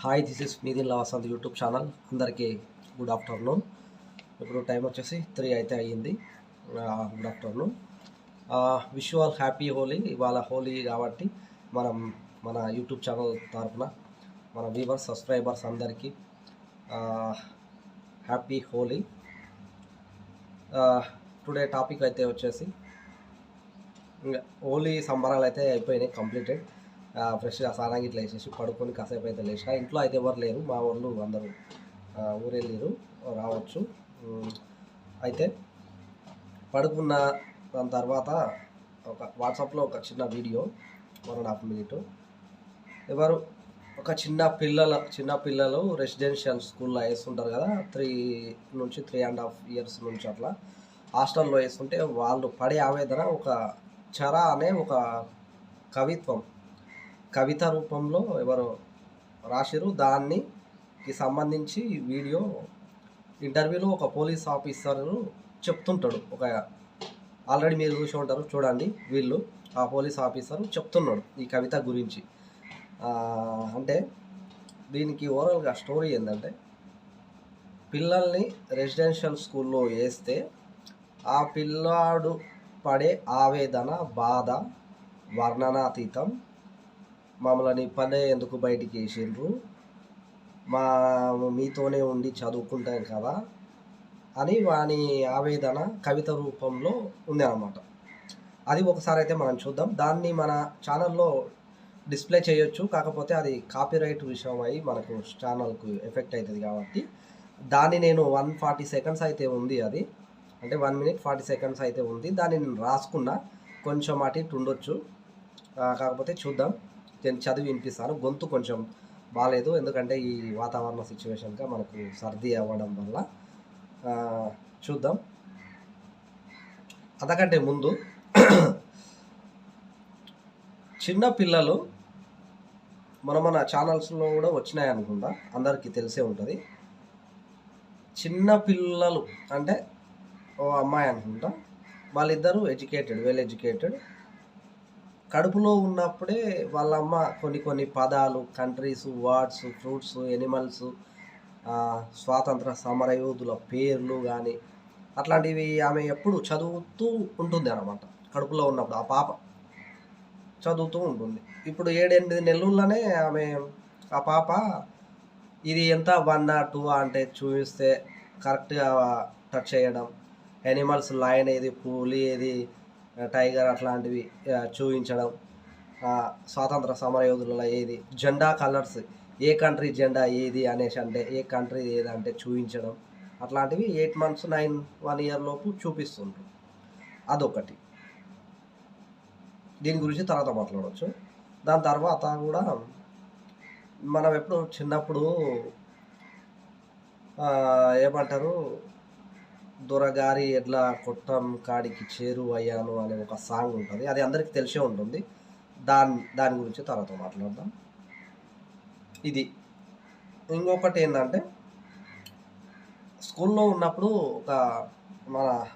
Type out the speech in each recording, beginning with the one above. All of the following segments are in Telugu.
హాయ్ దిస్ ఇస్ మీదిన్ లవాసంత్ యూట్యూబ్ ఛానల్. అందరికీ గుడ్ ఆఫ్టర్నూన్. ఇప్పుడు టైం వచ్చేసి త్రీ అయితే అయ్యింది. Good afternoon. Wish all happy Holi. ఇవాళ హోలీ కాబట్టి మనం మన యూట్యూబ్ ఛానల్ తరఫున మన వ్యూవర్స్ సబ్స్క్రైబర్స్ అందరికీ హ్యాపీ హోలీ. టుడే టాపిక్ అయితే వచ్చేసి హోలీ సంబరాలు అయితే అయిపోయినాయి కంప్లీటెడ్. ఫ్రెష్గా స్నానం ఇట్లా వేసేసి పడుకొని కాసేపు అయితే లేచిన. ఇంట్లో అయితే ఎవరు లేరు. మా వాళ్ళు అందరూ ఊరే ఊరెళ్ళారు రావచ్చు. అయితే పడుకున్న దాని తర్వాత ఒక వాట్సాప్లో ఒక చిన్న video one and half minute ఎవరు ఒక చిన్న పిల్లల చిన్న పిల్లలు రెసిడెన్షియల్ స్కూల్లో వేస్తుంటారు కదా త్రీ నుంచి త్రీ అండ్ హాఫ్ ఇయర్స్ నుంచి అట్లా. హాస్టల్లో వేస్తుంటే వాళ్ళు పడే ఆవేదన ఒక చర అనే ఒక కవిత్వం. కవిత రూపంలో ఎవరు రాసిరు దానికి సంబంధించి వీడియో ఇంటర్వ్యూలో ఒక పోలీస్ ఆఫీసర్ చెప్తుంటాడు. ఒక ఆల్రెడీ మీరు చూసి ఉంటారు. చూడండి వీళ్ళు. ఆ పోలీస్ ఆఫీసర్ చెప్తున్నాడు ఈ కవిత గురించి. అంటే దీనికి ఓవరాల్గా స్టోరీ ఏంటంటే పిల్లల్ని రెసిడెన్షియల్ స్కూల్లో వేస్తే ఆ పిల్లాడు పడే ఆవేదన బాధ వర్ణనాతీతం మమ్మల్ని పనే ఎందుకు బయటికి వేసిండ్రు? మా మీతోనే ఉండి చదువుకుంటాం కదా అని వాని ఆవేదన కవిత రూపంలో ఉంది అన్నమాట అది ఒకసారి అయితే మనం చూద్దాం. దాన్ని మన ఛానల్లో డిస్ప్లే చేయొచ్చు. కాకపోతే అది కాపీరైట్ విషయం అయి మనకు ఛానల్కు ఎఫెక్ట్ అవుతుంది కాబట్టి. దాన్ని నేను వన్ ఫార్టీ సెకండ్స్ అయితే ఉంది అది. అంటే వన్ మినిట్ ఫార్టీ సెకండ్స్ అయితే ఉంది. దాన్ని నేను రాసుకున్నా. కొంచెం అటు ఇటు ఉండొచ్చు. కాకపోతే చూద్దాం. నేను చదివి వినిపిస్తాను. గొంతు కొంచెం బాగాలేదు ఎందుకంటే ఈ వాతావరణ సిచ్యువేషన్గా మనకు సర్ది అవ్వడం వల్ల చూద్దాం. అంతకంటే ముందు చిన్న పిల్లలు మన మన ఛానల్స్లో కూడా వచ్చినాయి అనుకుంటా. అందరికీ తెలిసే ఉంటుంది. చిన్న పిల్లలు అంటే ఓ అమ్మాయి అనుకుంటా. వాళ్ళిద్దరూ ఎడ్యుకేటెడ్ వెల్ ఎడ్యుకేటెడ్. కడుపులో ఉన్నప్పుడే వాళ్ళ అమ్మ కొన్ని కొన్ని పదాలు కంట్రీస్ వర్డ్స్ ఫ్రూట్స్ ఎనిమల్స్ స్వాతంత్ర సమరయోధుల పేర్లు కానీ అట్లాంటివి ఆమె ఎప్పుడు చదువుతూ ఉంటుంది అన్నమాట. కడుపులో ఉన్నప్పుడు ఆ పాప చదువుతూ ఉంటుంది. ఇప్పుడు ఏడెనిమిది నెలల్లోనే ఆమె ఆ పాప ఇది ఎంత వన్ టూ అంటే చూపిస్తే కరెక్ట్గా టచ్ చేయడం. యానిమల్స్ లైన్ ఏది పులి ఏది టైగర్ అట్లాంటివి చూపించడం స్వాతంత్ర సమరయోధులలో ఏది జెండా కలర్స్ ఏ కంట్రీ జెండా ఏది అనేసి అంటే ఏ కంట్రీ ఏది అంటే చూపించడం అట్లాంటివి eight months nine one year లోపు చూపిస్తుంటారు అదొకటి. దీని గురించి తర్వాత మాట్లాడవచ్చు దాని తర్వాత కూడా మనం ఎప్పుడు చిన్నప్పుడు ఏమంటారు దొరగారి ఎడ్ల కొట్టం కాడికి చేరువయ్యాను అనే ఒక సాంగ్ ఉంటుంది. అది అందరికీ తెలిసే ఉంటుంది. దాని దాని గురించి తర్వాత మాట్లాడదాం. ఇది. ఇంకొకటి ఏంటంటే స్కూల్లో ఉన్నప్పుడు ఒక మన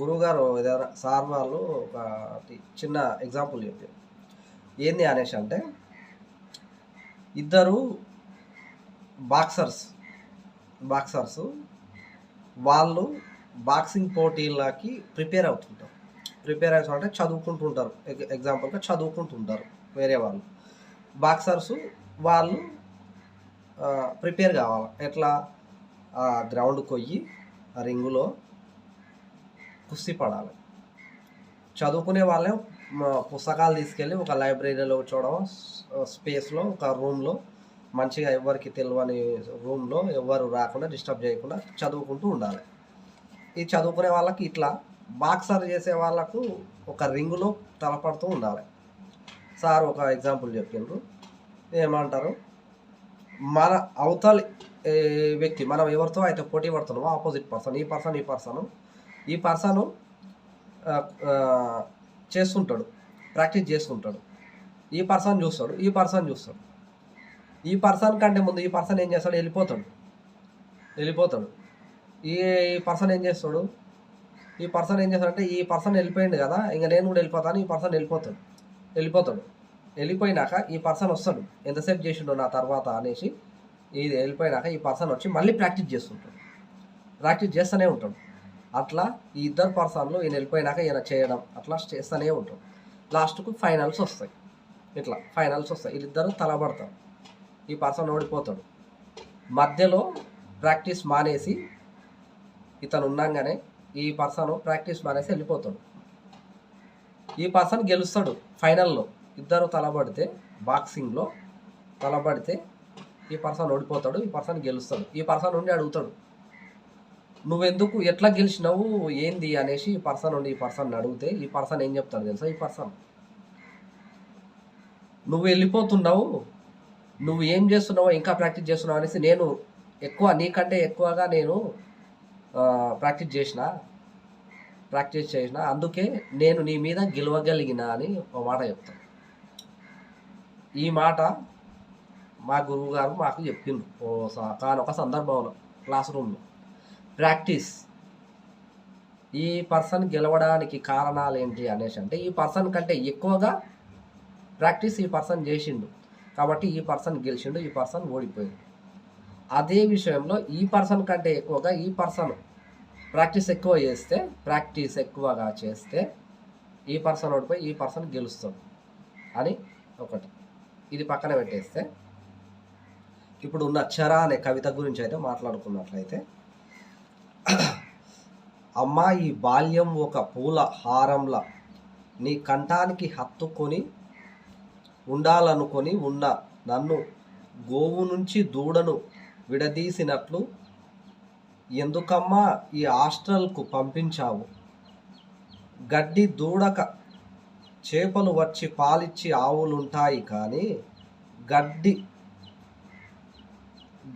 గురువుగారు ఏదైనా సార్ వాళ్ళు ఒక చిన్న ఎగ్జాంపుల్ చెప్పారు ఏంది అనేసి అంటే ఇద్దరు బాక్సర్స్ బాక్సర్స్ వాళ్ళు బాక్సింగ్ పోటీలకి ప్రిపేర్ అవుతుంటారు. ప్రిపేర్ అవుతారు అంటే చదువుకుంటుంటారు. ఎగ్- ఎగ్జాంపుల్గా చదువుకుంటుంటారు వేరే వాళ్ళు. బాక్సర్స్ వాళ్ళు ప్రిపేర్ కావాలి. ఎట్లా? ఆ కొయ్యి ఆ రింగులో కుస్తీ పడాలి. చదువుకునే వాళ్ళే పుస్తకాలు తీసుకెళ్ళి ఒక లైబ్రరీలో చూడడం స్పేస్లో ఒక రూమ్లో మంచిగా ఎవరికి తెలియని రూమ్లో ఎవరు రాకుండా డిస్టర్బ్ చేయకుండా చదువుకుంటూ ఉండాలి. ఈ చదువుకునే వాళ్ళకి ఇట్లా బాక్సర్ చేసే వాళ్ళకు ఒక రింగులో తలపడుతూ ఉండాలి. సార్ ఒక ఎగ్జాంపుల్ చెప్పిండ్రు. ఏమంటారు? మన అవతలి వ్యక్తి మనం ఎవరితో అయితే పోటీ పడుతున్నామో ఆపోజిట్ పర్సన్ ఈ పర్సన్ ఈ పర్సన్ ఈ పర్సన్ చేస్తుంటాడు ప్రాక్టీస్ చేస్తుంటాడు. ఈ పర్సన్ చూస్తాడు ఈ పర్సన్ చూస్తాడు. ఈ పర్సన్ కంటే ముందు ఈ పర్సన్ ఏం చేస్తాడు? వెళ్ళిపోతాడు. వెళ్ళిపోతాడు. ఈ పర్సన్ ఏం చేస్తాడు? ఈ పర్సన్ ఏం చేస్తాడంటే ఈ పర్సన్ వెళ్ళిపోయింది కదా ఇంకా నేను కూడా వెళ్ళిపోతాను ఈ పర్సన్ వెళ్ళిపోతాడు. వెళ్ళిపోతాడు. వెళ్ళిపోయినాక ఈ పర్సన్ వస్తాడు. ఎంతసేపు చేసిండో నా తర్వాత అనేసి ఇది వెళ్ళిపోయినాక ఈ పర్సన్ వచ్చి మళ్ళీ ప్రాక్టీస్ చేస్తుంటాడు. ప్రాక్టీస్ చేస్తూనే ఉంటాడు. అట్లా ఈ ఇద్దరు పర్సన్లు ఈయన వెళ్ళిపోయినాక ఈయన చేయడం అట్లా చేస్తూనే ఉంటాడు. లాస్ట్కు ఫైనల్స్ వస్తాయి. ఇట్లా ఫైనల్స్ వస్తాయి. వీళ్ళిద్దరు తలబడతారు ఈ పర్సన్ ఓడిపోతాడు. మధ్యలో ప్రాక్టీస్ మానేసి ఇతను ఉన్నాగానే ఈ పర్సన్ ప్రాక్టీస్ మానేసి వెళ్ళిపోతాడు. ఈ పర్సన్ గెలుస్తాడు ఫైనల్లో. ఇద్దరు తలబడితే బాక్సింగ్లో తలబడితే ఈ పర్సన్ ఓడిపోతాడు ఈ పర్సన్ గెలుస్తాడు. ఈ పర్సన్ నుండి అడుగుతాడు నువ్వెందుకు ఎట్లా గెలిచినావు ఏంది? అనేసి ఈ పర్సన్ నుండి ఈ పర్సన్ అడిగితే ఈ పర్సన్ ఏం చెప్తాడు తెలుసా? ఈ పర్సన్ నువ్వు వెళ్ళిపోతున్నావు నువ్వు ఏం చేస్తున్నావో ఇంకా ప్రాక్టీస్ చేస్తున్నావు అనేసి నేను ఎక్కువ నీకంటే ఎక్కువగా నేను ప్రాక్టీస్ చేసిన ప్రాక్టీస్ చేసిన అందుకే నేను నీ మీద గెలవగలిగిన అని ఒక మాట చెప్తాను ఈ మాట మా గురువు గారు మాకు చెప్పిండు. ఓ స- కానొక సందర్భంలో క్లాస్ రూమ్లో ప్రాక్టీస్. ఈ పర్సన్ గెలవడానికి కారణాలు ఏంటి అనేసి అంటే ఈ పర్సన్ కంటే ఎక్కువగా ప్రాక్టీస్ ఈ పర్సన్ చేసిండు. కాబట్టి ఈ పర్సన్ గెలిచిండు ఈ పర్సన్ ఓడిపోయిండు. అదే విషయంలో ఈ పర్సన్ కంటే ఎక్కువగా ఈ పర్సన్ ప్రాక్టీస్ ఎక్కువ చేస్తే ప్రాక్టీస్ ఎక్కువగా చేస్తే ఈ పర్సన్ ఓడిపోయి ఈ పర్సన్ గెలుస్తుంది అని ఒకటి. ఇది పక్కన పెట్టేస్తే ఇప్పుడు ఉన్న చర అనే కవిత గురించి అయితే మాట్లాడుకున్నట్లయితే అమ్మా ఈ బాల్యం ఒక పూల హారంలా. నీ కంఠానికి హత్తుకొని ఉండాలనుకొని ఉన్న నన్ను గోవు నుంచి దూడను విడదీసినట్లు ఎందుకమ్మా ఈ హాస్టల్కు పంపించావు? గడ్డి దూడక చేపలు వచ్చి పాలిచ్చి ఆవులుంటాయి కానీ గడ్డి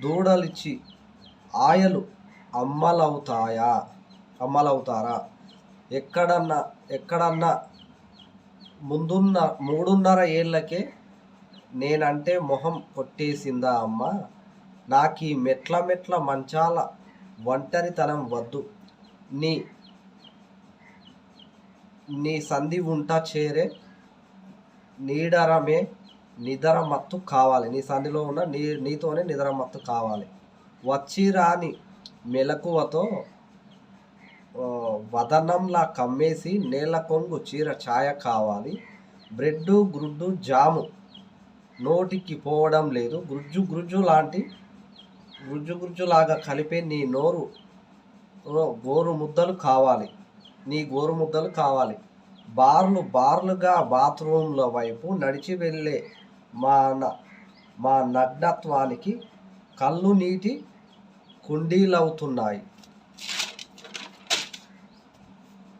దూడలిచ్చి ఆయలు అమ్మలవుతాయా? అమ్మలవుతారా? ఎక్కడన్నా ఎక్కడన్నా ముందున్న మూడున్నర ఏళ్ళకే నేనంటే మొహం కొట్టేసిందా అమ్మ? నాకు ఈ మెట్ల మెట్ల మంచాల ఒంటరితనం వద్దు. నీ నీ సంధి ఉంట చేరే నీడరమే నిదర మత్తు కావాలి. నీ సంధిలో ఉన్న నీ నీతోనే నిదర మత్తు కావాలి. వచ్చి రాని మెలకువతో వదనంలా కమ్మేసి నేల కొంగు చీర ఛాయ కావాలి. బ్రెడ్డు గ్రుడ్డు జాము నోటికి పోవడం లేదు. గుజ్జు గుజ్జు లాంటి గుజ్జు గుజ్జు లాగా కలిపే నీ నోరు గోరు ముద్దలు కావాలి. నీ గోరు ముద్దలు కావాలి. బార్లు బార్లుగా బాత్రూమ్ల వైపు నడిచి వెళ్ళే మా న- మా నగ్నత్వానికి కళ్ళు నీటి కుండీలవుతున్నాయి.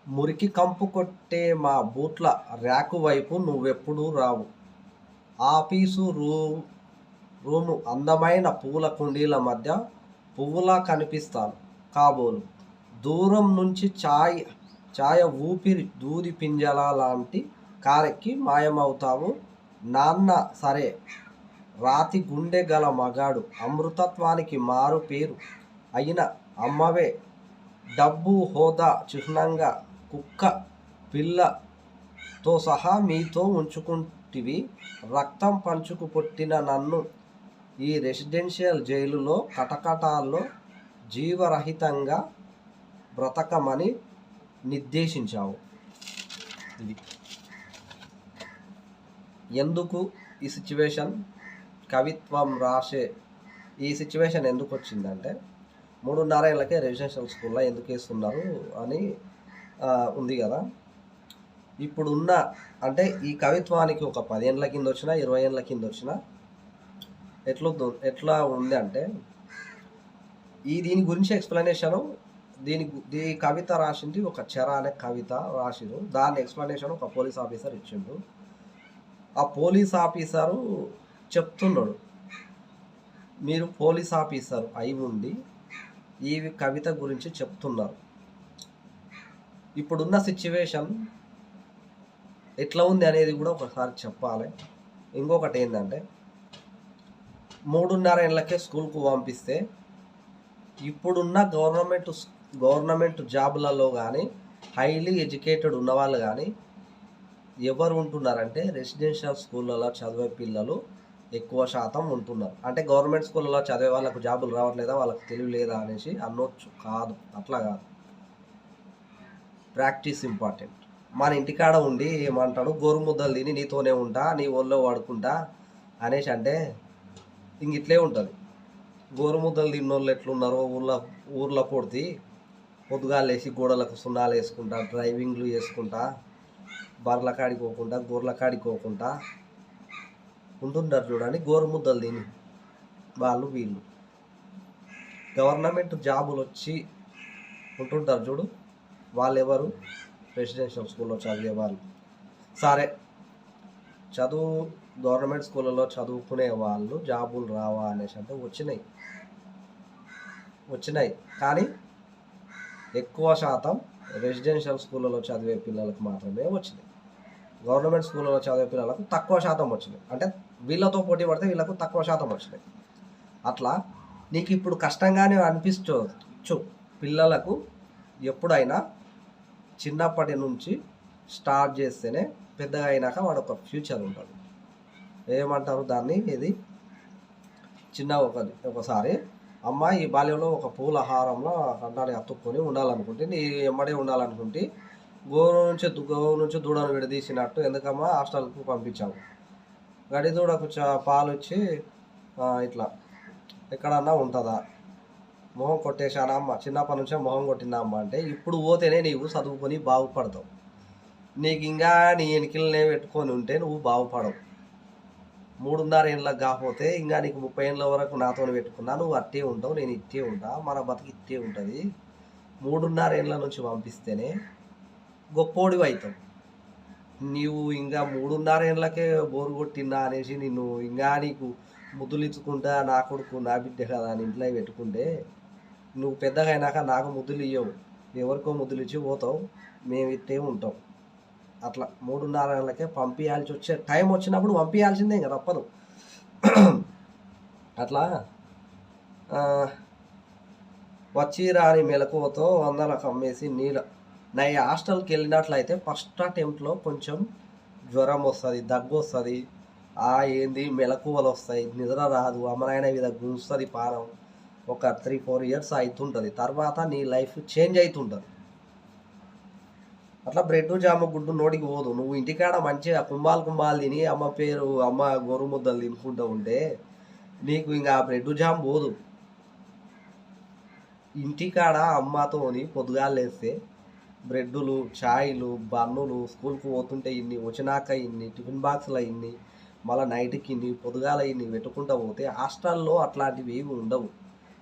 మురికి కంపు కొట్టే మా బూట్ల ర్యాకు వైపు నువ్వెప్పుడూ రావు. ఆఫీసు రూమ్ రూము అందమైన పూల కుండీల మధ్య పువ్వులా కనిపిస్తాను. కాబోలు దూరం నుంచి ఛాయ్ ఛాయ ఊపిరి దూది పింజల లాంటి కారెక్కి మాయమవుతావు. నాన్న సరే రాతి గుండె గల మగాడు అమృతత్వానికి మారు పేరు అయిన అమ్మవే. డబ్బు హోదా చిహ్నంగా కుక్క పిల్లతో సహా మీతో ఉంచుకుంటివి. రక్తం పంచుకు పుట్టిన నన్ను ఈ రెసిడెన్షియల్ జైలులో కటకటాల్లో జీవరహితంగా బ్రతకమని నిర్దేశించావు. ఇది. ఎందుకు ఈ సిచ్యువేషన్? కవిత్వం రాసే ఈ సిచ్యువేషన్ ఎందుకు వచ్చిందంటే మూడున్నర ఏళ్ళకే రెసిడెన్షియల్ స్కూల్లో ఎందుకు వేస్తున్నారు అని ఉంది కదా. ఇప్పుడున్న అంటే ఈ కవిత్వానికి ఒక పదేళ్ళ కింద వచ్చినా ఇరవై ఏళ్ళ కింద వచ్చినా ఎట్లా ఎట్లా ఉంది అంటే ఈ దీని గురించి ఎక్స్ప్లెనేషను దీని దీ కవిత రాసింది ఒక చెర అనే కవిత రాసిరు. దాని ఎక్స్ప్లెనేషన్ ఒక పోలీస్ ఆఫీసర్ ఇచ్చిండు. ఆ పోలీస్ ఆఫీసరు చెప్తున్నాడు మీరు పోలీస్ ఆఫీసర్ అయి ఉండి ఈ కవిత గురించి చెప్తున్నారు. ఇప్పుడున్న సిచ్యువేషన్ ఎట్లా ఉంది అనేది కూడా ఒకసారి చెప్పాలి. ఇంకొకటి ఏంటంటే మూడున్నర ఏళ్ళకే స్కూల్కు పంపిస్తే ఇప్పుడున్న గవర్నమెంట్ గవర్నమెంట్ జాబులలో కానీ హైలీ ఎడ్యుకేటెడ్ ఉన్నవాళ్ళు కానీ ఎవరు ఉంటున్నారంటే రెసిడెన్షియల్ స్కూళ్ళలో చదివే పిల్లలు ఎక్కువ శాతం ఉంటున్నారు. అంటే గవర్నమెంట్ స్కూల్లో చదివే వాళ్ళకు జాబులు రావట్లేదా? వాళ్ళకి తెలివి లేదా అనేసి అనొచ్చు. కాదు. అట్లా కాదు. Practice important. మన ఇంటికాడ ఉండి ఏమంటాడు? గోరుముద్దలు తిని నీతోనే ఉంటా నీ ఒళ్ళో వాడుకుంటా అనేసి అంటే ఇంక ఇట్లే ఉంటుంది. గోరుముద్దలు తిన్నోళ్ళు ఎట్లున్నారో ఊర్లో ఊర్లో పొడితే పొద్దుగాలు వేసి గోడలకు సున్నాలు వేసుకుంటా డ్రైవింగ్లు చేసుకుంటా బర్ల కాడికి పోకుండా గొర్రెల కాడికి పోకుండా ఉంటుంటారు చూడండి. గోరుముద్దలు తిని వాళ్ళు వీళ్ళు. గవర్నమెంట్ జాబులు వచ్చి ఉంటుంటారు చూడు. వాళ్ళు ఎవరు రెసిడెన్షియల్ స్కూల్లో చదివే వాళ్ళు. సరే చదువు గవర్నమెంట్ స్కూళ్ళలో చదువుకునే వాళ్ళు జాబులు రావా అనేసి అంటే వచ్చినాయి. వచ్చినాయి. కానీ ఎక్కువ శాతం రెసిడెన్షియల్ స్కూళ్ళలో చదివే పిల్లలకు మాత్రమే వచ్చినాయి. గవర్నమెంట్ స్కూళ్ళలో చదివే పిల్లలకు తక్కువ శాతం వచ్చినాయి. అంటే వీళ్ళతో పోటీ పడితే వీళ్ళకు తక్కువ శాతం వచ్చినాయి. అట్లా నీకు ఇప్పుడు కష్టంగానే అనిపించవచ్చు పిల్లలకు ఎప్పుడైనా చిన్నప్పటి నుంచి స్టార్ట్ చేస్తేనే పెద్దగా అయినాక వాడు ఒక ఫ్యూచర్ ఉంటుంది ఏమంటారు దాన్ని? ఇది చిన్న ఒక ఒకసారి. అమ్మ ఈ బాల్యంలో ఒక పూల హారంలో అతుక్కొని ఉండాలనుకుంటే నీ ఎమ్మడే ఉండాలనుకుంటే గోరు నుంచి గోవు నుంచి దూడను విడదీసినట్టు ఎందుకమ్మా హాస్టల్కు పంపించాము గడి దూడకు చ- పాలు వచ్చి ఇట్లా ఎక్కడన్నా ఉంటుందా? మొహం కొట్టేశానా అమ్మ? చిన్నప్పటి నుంచే మొహం కొట్టినా అమ్మ అంటే ఇప్పుడు పోతేనే నీవు చదువుకొని బాగుపడతావు. నీకు ఇంకా నీ ఎనికిలనే పెట్టుకొని ఉంటే నువ్వు బాగుపడవు. మూడున్నర ఏళ్ళకి కాకపోతే ఇంకా నీకు ముప్పై ఏళ్ళ వరకు నాతో పెట్టుకున్నా నువ్వు అట్టే ఉంటావు నేను ఇట్టే ఉంటా మన బతికి ఇట్టే ఉంటుంది. మూడున్నర ఏళ్ళ నుంచి పంపిస్తేనే గొప్పోడివి అవుతావు నీవు ఇంకా మూడున్నర ఏళ్ళకే బోరు కొట్టినా అనేసి నిన్ను ఇంకా నీకు ముద్దులు ఇచ్చుకుంటా నా కొడుకు నా బిడ్డ కదా అని ఇంట్లో పెట్టుకుంటే నువ్వు పెద్దగా అయినాక నాకు ముద్దులు ఇవ్వవు ఎవరికో ముద్దులు ఇచ్చి పోతావు మేము ఇట్టే ఉంటాం. అట్లా మూడున్నర గంటలకే పంపించాల్సి వచ్చే టైం వచ్చినప్పుడు పంపించాల్సిందే ఇంకా తప్పదు. అట్లా వచ్చి రాని మెలకువతో వందలకు అమ్మేసి నీళ్ళ. నా ఈ హాస్టల్కి వెళ్ళినట్లయితే ఫస్ట్ అటెంప్ట్లో కొంచెం జ్వరం వస్తుంది దగ్గు వస్తుంది ఆ ఏంది మెలకువలు వస్తాయి నిద్ర రాదు అమరాయన మీద గుంస్తుంది పానం ఒక త్రీ ఫోర్ ఇయర్స్ అవుతుంటుంది తర్వాత నీ లైఫ్ చేంజ్ అవుతుంటుంది అట్లా బ్రెడ్ జామ గుడ్డు నోటికి పోదు. నువ్వు ఇంటికాడ మంచిగా కుంభాలు కుంభాలు తిని అమ్మ పేరు అమ్మ గోరు ముద్దలు తినుకుంటూ ఉంటే నీకు ఇంకా ఆ బ్రెడ్ జామ్ పోదు. ఇంటికాడ అమ్మతోని పొద్దుగాలేస్తే బ్రెడ్లు బ్రెడ్డులు ఛాయ్లు బన్నులు స్కూల్కి పోతుంటే ఇన్ని వచ్చినాక ఇన్ని టిఫిన్ బాక్సులు ఇన్ని మళ్ళీ నైట్కి ఇన్ని పొద్దుగాల ఇన్ని పెట్టుకుంటూ పోతే హాస్టల్లో అట్లాంటివి ఏవి ఉండవు.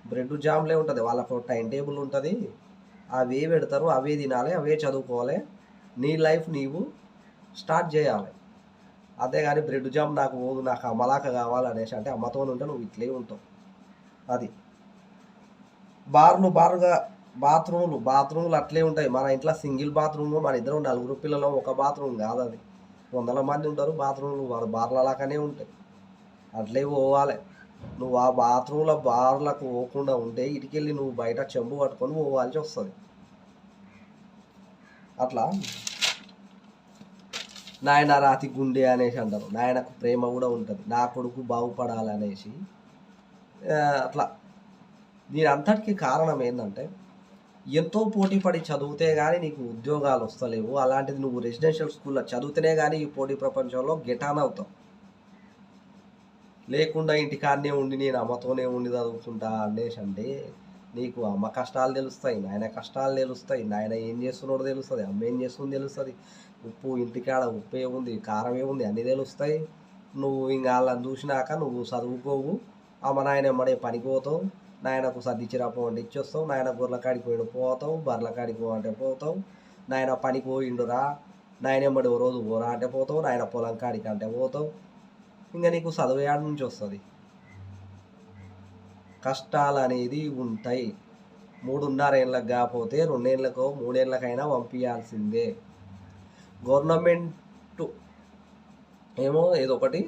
బ్రెడ్ జామ్లే ఉంటుంది. వాళ్ళకు టైం టేబుల్ ఉంటుంది. అవే పెడతారు అవే తినాలి అవే చదువుకోవాలి. నీ లైఫ్ నీవు స్టార్ట్ చేయాలి. అదే కానీ బ్రెడ్ జామ్ నాకు పోదు నాకు అమ్మలాక కావాలనేసి అంటే అమ్మతో ఉంటే నువ్వు ఇట్లే ఉంటావు. అది. బార్లు బార్గా బాత్రూమ్లు బాత్రూమ్లు అట్లే ఉంటాయి. మన ఇంట్లో సింగిల్ బాత్రూమ్ మన ఇద్దరు నలుగురు పిల్లలు ఒక బాత్రూమ్ కాదు అది. వందల మంది ఉంటారు బాత్రూమ్లు వాళ్ళ బార్ల లాగానే ఉంటాయి. అట్లే పోవాలి. నువ్వు ఆ బాత్రూంలో బార్లకు పోకుండా ఉంటే ఇటుకెళ్ళి నువ్వు బయట చెంబు పట్టుకొని పోవాల్సి వస్తుంది. అట్లా? నాయన రాతి గుండె అనేసి అంటారు. నాయనకు ప్రేమ కూడా ఉంటుంది. నా కొడుకు బాగుపడాలి అనేసి అట్లా. దీని అంతటికి కారణం ఏంటంటే ఎంతో పోటీ పడి చదివితే కానీ నీకు ఉద్యోగాలు వస్తలేవు. అలాంటిది నువ్వు రెసిడెన్షియల్ స్కూల్లో చదివితేనే కానీ ఈ పోటీ ప్రపంచంలో గెటాన్ అవుతావు. లేకుండా ఇంటికాడనే ఉండి నేను అమ్మతోనే ఉండి చదువుకుంటా అనేసి అంటే నీకు అమ్మ కష్టాలు తెలుస్తాయి నాయన కష్టాలు తెలుస్తాయి నాయన ఏం చేస్తున్నాడో తెలుస్తుంది అమ్మ ఏం చేస్తుందో తెలుస్తుంది. ఉప్పు ఇంటికాడ ఉప్పు ఏముంది కారం ఏముంది అన్నీ తెలుస్తాయి. నువ్వు ఇంకా వాళ్ళని చూసినాక నువ్వు చదువుకోవు. అమ్మ నాయన ఎమ్మడే పనికి పోతావు. నాయనకు సర్దిచ్చిరాపో అంటే ఇచ్చొస్తావు. నాయన గొర్రెల కాడికి పోయి పోతావు. బర్రెల కాడికి పో అంటే పోతావు. నాయన పనికి పోయిండురా. నాయన ఎమ్మడి ఓ రోజు పోరా అంటే పోతావు. నాయన పొలం కాడికి అంటే పోతావు. ఇంకా నీకు చదువు ఏడు నుంచి వస్తుంది? కష్టాలు అనేది ఉంటాయి. మూడున్నర ఏళ్ళకి కాకపోతే రెండేళ్ళకో మూడేళ్ళకైనా పంపించాల్సిందే గవర్నమెంట్ ఏమో ఏదో ఒకటి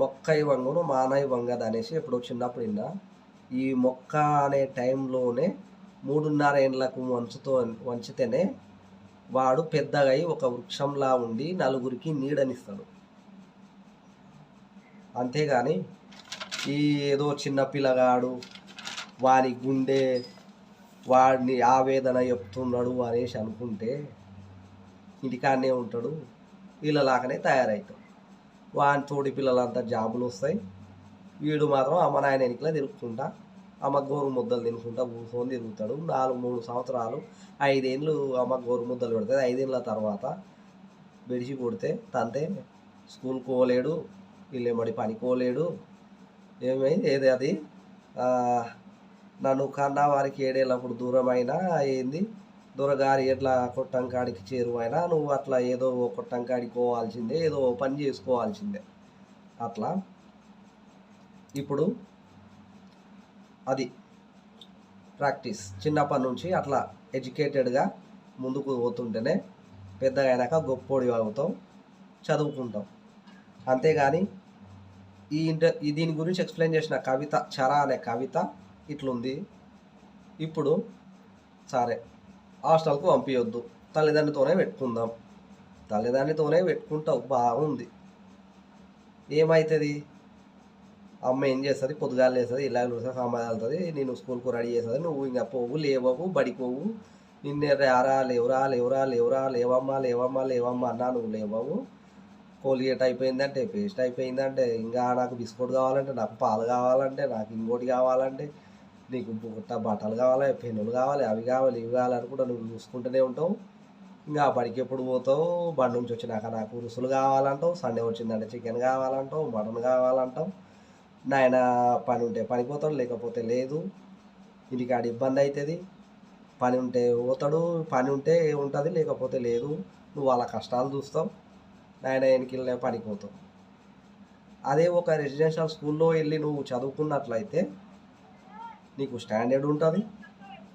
మొక్క వంగను మానవ వంగదు అనేసి ఎప్పుడు చిన్నప్పుడు విన్నా. ఈ మొక్క అనే టైంలోనే మూడున్నర ఏళ్ళకు వంచుతో వంచితేనే వాడు పెద్దగా ఒక వృక్షంలా ఉండి నలుగురికి నీడనిస్తాడు. అంతేగాని ఈ ఏదో చిన్న పిల్లగాడు వాని గుండె వాడిని ఆవేదన చెప్తున్నాడు అనేసి అనుకుంటే ఇంటికాడనే ఉంటాడు వీళ్ళలాగానే తయారవుతాడు వాని తోడి పిల్లలంతా జాబులు వస్తాయి. వీడు మాత్రం అమ్మ నాయన వెనుకలా తిరుగుకుంటా అమ్మ గోరు ముద్దలు తినుకుంటా కూర్చొని తిరుగుతాడు. నాలుగు మూడు సంవత్సరాలు ఐదేళ్ళు అమ్మ గోరు ముద్దలు పెడుతుంది. ఐదేళ్ళ తర్వాత విడిచి కొడితే తంతే స్కూల్కి పోలేడు వీళ్ళేమడి పనికి పోలేడు ఏమైంది? ఏది అది? నన్ను కన్నా వారికి ఏడేళ్ళప్పుడు దూరమైనా ఏంది? దూరగారి ఎట్లా కొట్టంకాడికి చేరువైనా నువ్వు అట్లా ఏదో ఓ కొట్టంకాడికి పోవాల్సిందే ఏదో ఓ పని చేసుకోవాల్సిందే. అట్లా. ఇప్పుడు అది ప్రాక్టీస్. చిన్నప్పటి నుంచి అట్లా ఎడ్యుకేటెడ్గా ముందుకు పోతుంటేనే పెద్దగా అయినాక గొప్పోడి అవుతాం చదువుకుంటాం. అంతేగాని ఈ ఇంటర్ దీని గురించి ఎక్స్ప్లెయిన్ చేసిన కవిత చర అనే కవిత ఇట్లుంది. ఇప్పుడు సరే హాస్టల్కు పంపించొద్దు తల్లిదండ్రితోనే పెట్టుకుందాం. తల్లిదండ్రితోనే పెట్టుకుంటావు బాగుంది. ఏమవుతుంది అమ్మ ఏం చేస్తుంది? పొద్దుగాలు వేస్తుంది ఇలా చూస్తుంది సామాన్ వెళ్తుంది నేను స్కూల్కు రెడీ చేస్తుంది నువ్వు ఇంకా పోవు లేవవు బడికి పోవు నిన్నే రారా లేవురా లేవురా లేవురా లేవమ్మా లేవమ్మా లేవమ్మా అన్నా నువ్వు లేవవు. కోలిగేట్ అయిపోయిందంటే పేస్ట్ అయిపోయిందంటే ఇంకా నాకు బిస్కెట్ కావాలంటే నాకు పాలు కావాలంటే నాకు ఇంకోటి కావాలంటే నీకు బుట్ట బట్టలు కావాలి పెన్నులు కావాలి అవి కావాలి ఇవి కావాలి నువ్వు చూసుకుంటూనే ఉంటావు. ఇంకా బడికి ఎప్పుడు పోతావు? బండి నుంచి వచ్చినాక నాకు రుసులు కావాలంటావు సండే వచ్చిందంటే చికెన్ కావాలంటావు మటన్ కావాలంటావు. నాయన పని ఉంటే పనికి పోతాడు లేకపోతే లేదు. ఇంటికాడ ఇబ్బంది అవుతుంది పని ఉంటే పోతాడు పని ఉంటే ఉంటుంది లేకపోతే లేదు. నువ్వు వాళ్ళ కష్టాలు చూస్తావు. నాయన ఎన్నికలనే పనికి పోతావు అదే ఒక రెసిడెన్షియల్ స్కూల్లో వెళ్ళి నువ్వు చదువుకున్నట్లయితే నీకు స్టాండర్డ్ ఉంటుంది.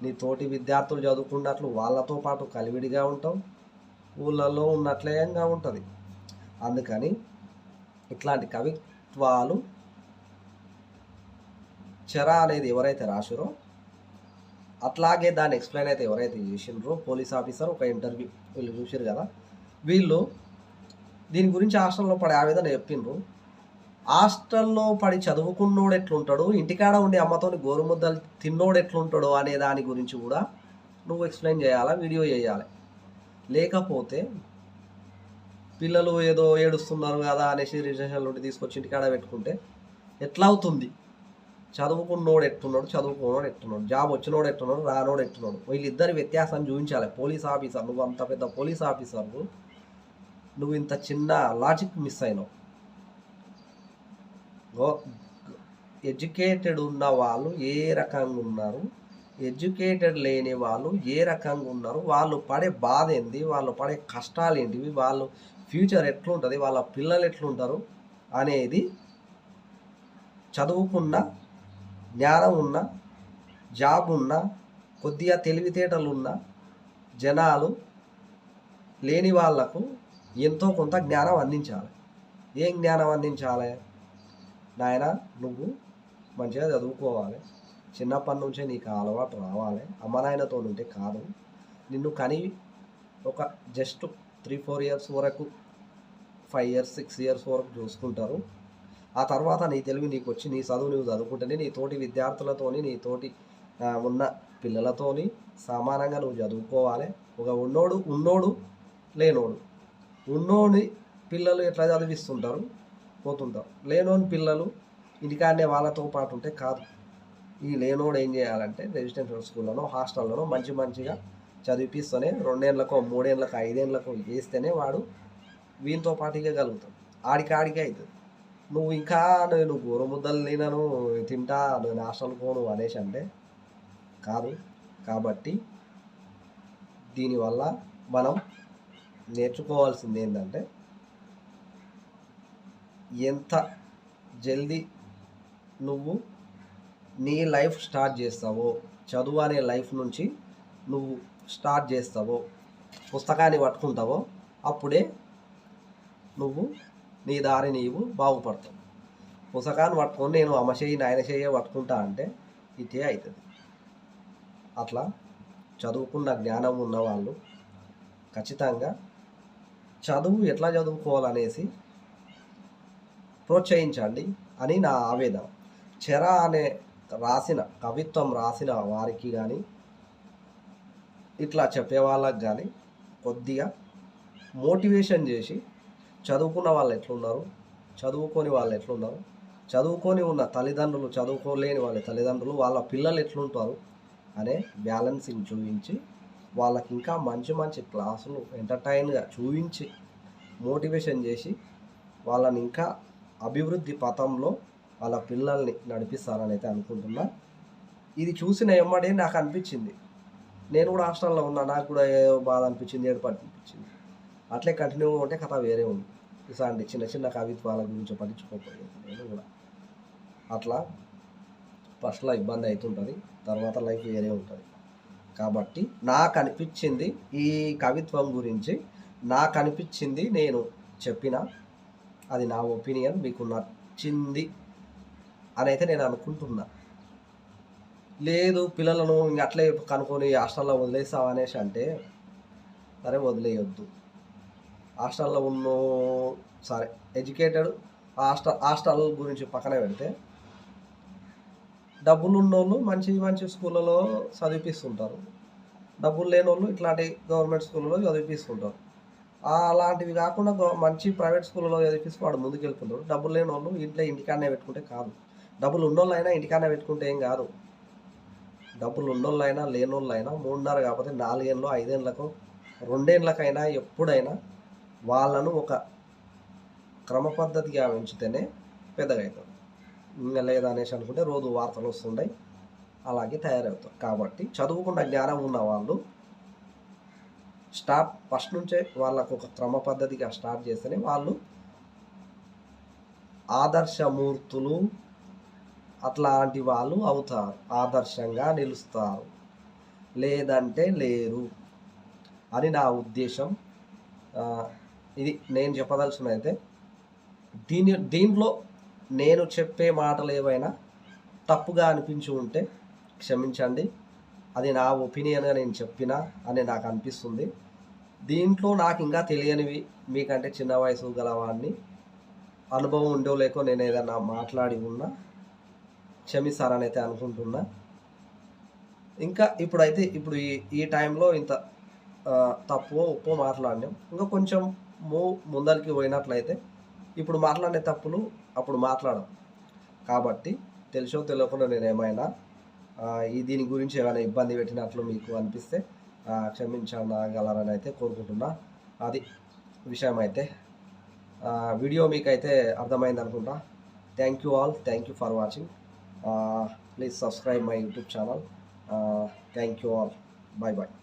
నీ తోటి విద్యార్థులు చదువుకున్నట్లు వాళ్ళతో పాటు కలివిడిగా ఉంటావు ఊళ్ళల్లో ఉన్నట్లేగా ఉంటుంది. అందుకని ఇట్లాంటి కవిత్వాలు చెర అనేది ఎవరైతే రాసిరో అట్లాగే దాన్ని ఎక్స్ప్లెయిన్ అయితే ఎవరైతే చేసిండ్రో పోలీస్ ఆఫీసర్ ఒక ఇంటర్వ్యూ వీళ్ళు చూసారు కదా. వీళ్ళు దీని గురించి హాస్టల్లో పడే ఆవేదన చెప్పిండ్రు. హాస్టల్లో పడి చదువుకున్నోడు ఎట్లుంటాడు? ఇంటికాడ ఉండి అమ్మతోని గోరుముద్దలు తిన్నోడు ఎట్లుంటాడు అనే దాని గురించి కూడా నువ్వు ఎక్స్ప్లెయిన్ చేయాలా వీడియో చేయాలి. లేకపోతే పిల్లలు ఏదో ఏడుస్తున్నారు కదా అనేసి రిజిస్ట్రేషన్ నుండి తీసుకొచ్చి ఇంటికాడ పెట్టుకుంటే ఎట్లా అవుతుంది? చదువుకున్నోడు ఎట్టున్నాడు చదువుకున్నోడు ఎట్టున్నాడు జాబ్ వచ్చినోడు ఎట్టున్నాడు రానోడు ఎట్టున్నాడు. వీళ్ళిద్దరి వ్యత్యాసాన్ని చూపించాలి. పోలీస్ ఆఫీసర్ నువ్వు అంత పెద్ద పోలీస్ ఆఫీసర్ నువ్వు ఇంత చిన్న లాజిక్ మిస్ అయినావు. ఎడ్యుకేటెడ్ ఉన్న వాళ్ళు ఏ రకంగా ఉన్నారు? ఎడ్యుకేటెడ్ లేని వాళ్ళు ఏ రకంగా ఉన్నారు? వాళ్ళు పడే బాధ ఏంది? వాళ్ళు పడే కష్టాలు ఏంటివి? వాళ్ళు ఫ్యూచర్ ఎట్లుంటుంది? వాళ్ళ పిల్లలు ఎట్లుంటారు? అనేది చదువుకున్న జ్ఞానం ఉన్న జాబ్ ఉన్న కొద్దిగా తెలివితేటలు ఉన్న జనాలు లేని వాళ్ళకు ఎంతో కొంత జ్ఞానం అందించాలి. ఏం జ్ఞానం అందించాలి? నాయన నువ్వు మంచిగా చదువుకోవాలి. చిన్నప్పటి నుంచే నీకు అలవాటు రావాలి. అమ్మ నాయనతో ఉంటే కాదు. నిన్ను కని ఒక జస్ట్ త్రీ ఫోర్ ఇయర్స్ వరకు ఫైవ్ ఇయర్స్ సిక్స్ ఇయర్స్ వరకు చూసుకుంటారు. ఆ తర్వాత నీ తెలివి నీకు వచ్చి నీ చదువు నువ్వు చదువుకుంటేనే నీ తోటి విద్యార్థులతోని నీ తోటి ఉన్న పిల్లలతోని సమానంగా నువ్వు చదువుకోవాలి. ఒక ఉన్నోడు ఉన్నోడు లేనోడు. ఉన్నోని పిల్లలు ఎట్లా చదివిస్తుంటారు? పోతుంటారు లేనోని పిల్లలు ఇంటికాడనే వాళ్ళతో పాటు ఉంటే కాదు. ఈ లేనోడు ఏం చేయాలంటే రెసిడెన్షియల్ స్కూల్లోనో హాస్టల్లోనో మంచి మంచిగా చదివిపిస్తేనే రెండేళ్ళకో మూడేళ్ళకో ఐదేళ్ళకో చేస్తేనే వాడు వీనితో పాటు ఇవ్వగలుగుతాడు ఆడికి ఆడికే అవుతుంది నువ్వు ఇంకా నేను గోరు ముద్దలు తినను తింటా నేను హాస్టల్ పోను అనేసి అంటే కాదు. కాబట్టి దీనివల్ల మనం నేర్చుకోవాల్సింది ఏంటంటే ఎంత జల్దీ నువ్వు నీ లైఫ్ స్టార్ట్ చేస్తావో చదువు అనే లైఫ్ నుంచి నువ్వు స్టార్ట్ చేస్తావో పుస్తకాన్ని పట్టుకుంటావో అప్పుడే నువ్వు నీ దారి నీవు బాగుపడతావు. పుస్తకాన్ని పట్టుకొని నేను అమ్మ చెయ్యి నాయన చెయ్యి పట్టుకుంటా అంటే ఇదే అవుతుంది అట్లా చదువుకున్న జ్ఞానం ఉన్నవాళ్ళు ఖచ్చితంగా చదువు ఎట్లా చదువుకోవాలనేసి ప్రోత్సహించండి అని నా ఆవేదన. చెర అనే రాసిన కవిత్వం రాసిన వారికి కానీ ఇట్లా చెప్పే వాళ్ళకి కానీ కొద్దిగా మోటివేషన్ చేసి చదువుకున్న వాళ్ళు ఎట్లున్నారు చదువుకొని వాళ్ళు ఎట్లున్నారు చదువుకొని ఉన్న తల్లిదండ్రులు చదువుకోలేని వాళ్ళ తల్లిదండ్రులు వాళ్ళ పిల్లలు ఎట్లుంటారు అనే బ్యాలెన్సింగ్ చూపించి వాళ్ళకి ఇంకా మంచి మంచి క్లాసులు ఎంటర్టైన్గా చూపించి మోటివేషన్ చేసి వాళ్ళని ఇంకా అభివృద్ధి పథంలో వాళ్ళ పిల్లల్ని నడిపిస్తారని అయితే అనుకుంటున్నా. ఇది చూసిన ఎమ్మడే నాకు అనిపించింది నేను కూడా హాస్టల్లో ఉన్నా నాకు కూడా ఏదో బాధ అనిపించింది ఏడుపాటు అనిపించింది. అట్లే కంటిన్యూ ఉంటే కథ వేరే ఉంది. ఇలాంటి చిన్న చిన్న కవిత్వాల గురించి పట్టించుకోకపోయేది నేను కూడా. అట్లా ఫస్ట్లో ఇబ్బంది అవుతుంటుంది తర్వాత లైఫ్ వేరే ఉంటుంది. కాబట్టి నాకు అనిపించింది ఈ కవిత్వం గురించి నాకు అనిపించింది నేను చెప్పిన అది నా ఒపీనియన్ మీకు నచ్చింది అని అయితే నేను అనుకుంటున్నా. లేదు పిల్లలను ఇంక అట్లే కనుక్కొని హాస్టల్లో వదిలేసావు అనేసి అంటే సరే వదిలేయొద్దు. హాస్టల్లో ఉన్న సరే ఎడ్యుకేటెడ్ హాస్టల్ హాస్టల్ గురించి పక్కన పెడితే డబ్బులు ఉన్నోళ్ళు మంచి మంచి స్కూళ్ళలో చదివిపిస్తుంటారు. డబ్బులు లేని వాళ్ళు ఇట్లాంటి గవర్నమెంట్ స్కూళ్ళలో చదివిపిస్తుంటారు. అలాంటివి కాకుండా మంచి ప్రైవేట్ స్కూళ్ళలో చదివిపిస్తే వాడు ముందుకు వెళ్తుంటాడు డబ్బులు లేని వాళ్ళు ఇంట్లో ఇంటికాడనే పెట్టుకుంటే కాదు. డబ్బులు ఉన్నోళ్ళైనా ఇంటికాడనే పెట్టుకుంటే ఏం కాదు. డబ్బులు ఉన్నోళ్ళైనా లేనోళ్ళైనా మూడున్నర కాకపోతే నాలుగేళ్ళు ఐదేళ్ళకు రెండేళ్ళకైనా ఎప్పుడైనా వాళ్ళను ఒక క్రమ పద్ధతిగా పెంచితేనే పెద్దగా అవుతారు లేదా అనేసి అనుకుంటే రోజు వార్తలు వస్తుంటాయి. అలాగే తయారవుతారు కాబట్టి చదువుకున్న జ్ఞానం ఉన్న వాళ్ళు స్టార్ట్ ఫస్ట్ నుంచే వాళ్ళకు ఒక క్రమ పద్ధతిగా స్టార్ట్ చేస్తేనే వాళ్ళు ఆదర్శమూర్తులు అట్లాంటి వాళ్ళు అవుతారు. ఆదర్శంగా నిలుస్తారు. లేదంటే లేరు అని నా ఉద్దేశం. ఇది నేను చెప్పదలసిన అయితే దీని దీంట్లో నేను చెప్పే మాటలు ఏవైనా తప్పుగా అనిపించి ఉంటే క్షమించండి. అది నా ఒపీనియన్గా నేను చెప్పినా అని నాకు అనిపిస్తుంది. దీంట్లో నాకు ఇంకా తెలియనివి మీకంటే చిన్న వయసు గలవాడిని అనుభవం ఉండో లేకో నేను ఏదైనా మాట్లాడి ఉన్నా క్షమిస్తారని అయితే అనుకుంటున్నా. ఇంకా ఇప్పుడైతే ఇప్పుడు ఈ ఈ టైంలో ఇంత తప్పు ఒప్పో మాట్లాడినాం. ఇంకా కొంచెం మూ ముందరికి పోయినట్లయితే ఇప్పుడు మాట్లాడే తప్పులు అప్పుడు మాట్లాడం కాబట్టి తెలుసో తెలియకుండా నేను ఏమైనా ఈ దీని గురించి ఏమైనా ఇబ్బంది పెట్టినట్లు మీకు అనిపిస్తే క్షమించగలరని అయితే కోరుకుంటున్నా. అది విషయం అయితే. వీడియో మీకు అయితే అర్థమైంది అనుకుంటా. Thank you all thank you for watching please subscribe my YouTube channel thank you all bye bye